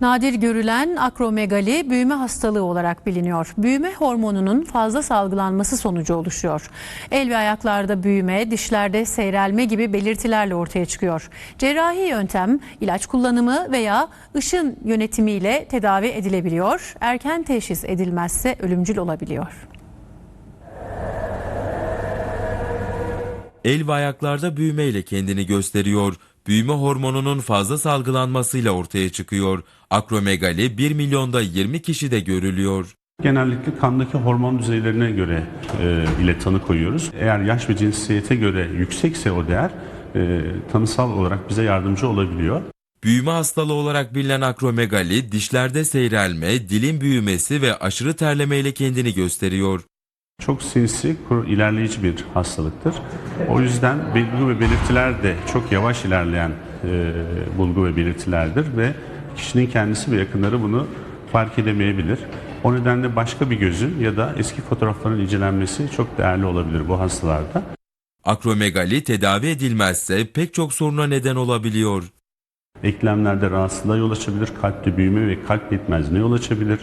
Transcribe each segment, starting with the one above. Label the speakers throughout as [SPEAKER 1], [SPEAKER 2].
[SPEAKER 1] Nadir görülen akromegali büyüme hastalığı olarak biliniyor. Büyüme hormonunun fazla salgılanması sonucu oluşuyor. El ve ayaklarda büyüme, dişlerde seyrelme gibi belirtilerle ortaya çıkıyor. Cerrahi yöntem, ilaç kullanımı veya ışın yönetimiyle tedavi edilebiliyor. Erken teşhis edilmezse ölümcül olabiliyor.
[SPEAKER 2] El ve ayaklarda büyümeyle kendini gösteriyor. Büyüme hormonunun fazla salgılanmasıyla ortaya çıkıyor. Akromegali 1 milyonda 20 kişide görülüyor.
[SPEAKER 3] Genellikle kandaki hormon düzeylerine göre e, ile tanı koyuyoruz. Eğer yaş ve cinsiyete göre yüksekse o değer e, tanısal olarak bize yardımcı olabiliyor.
[SPEAKER 2] Büyüme hastalığı olarak bilinen akromegali dişlerde seyrelme, dilin büyümesi ve aşırı terlemeyle kendini gösteriyor.
[SPEAKER 3] Çok sinsi, ilerleyici bir hastalıktır. O yüzden bulgu ve belirtiler de çok yavaş ilerleyen e, bulgu ve belirtilerdir ve kişinin kendisi ve yakınları bunu fark edemeyebilir. O nedenle başka bir gözün ya da eski fotoğrafların incelenmesi çok değerli olabilir bu hastalarda.
[SPEAKER 2] Akromegali tedavi edilmezse pek çok soruna neden olabiliyor.
[SPEAKER 3] Eklemlerde rahatsızlığa yol açabilir, kalpte büyüme ve kalp yetmezliğine yol açabilir,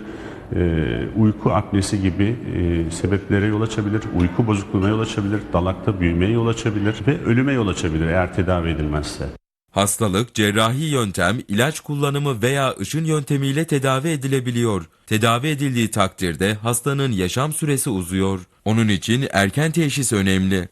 [SPEAKER 3] Ee, uyku apnesi gibi e, sebeplere yol açabilir, uyku bozukluğuna yol açabilir, dalakta büyümeye yol açabilir ve ölüme yol açabilir eğer tedavi edilmezse.
[SPEAKER 2] Hastalık cerrahi yöntem, ilaç kullanımı veya ışın yöntemiyle tedavi edilebiliyor. Tedavi edildiği takdirde hastanın yaşam süresi uzuyor. Onun için erken teşhis önemli.